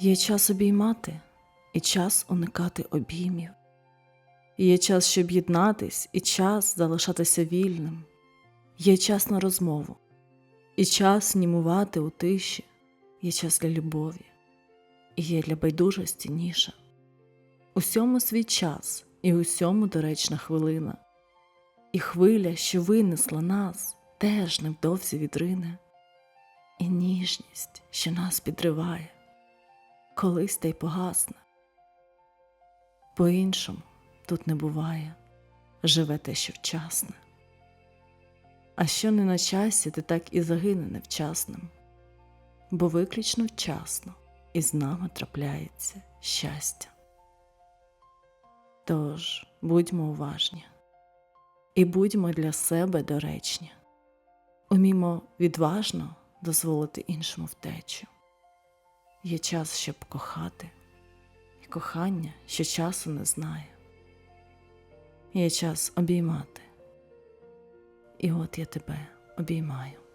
Є час обіймати і час уникати обіймів. Є час, щоб єднатись, і час залишатися вільним. Є час на розмову, і час німувати у тиші, є час для любові, і є для байдужості ніша. Усьому свій час, і усьому доречна хвилина. І хвиля, що винесла нас, теж невдовзі відрине, і ніжність, що нас підриває, колись та й погасне. По-іншому тут не буває, живе те, що вчасне. А що не на часі, ти так і загине невчасним, бо виключно вчасно із нами трапляється щастя. Тож будьмо уважні і будьмо для себе доречні, умімо відважно дозволити іншому втечу. Є час, щоб кохати, і кохання, що часу не знає. Є час обіймати. І от я тебе обіймаю.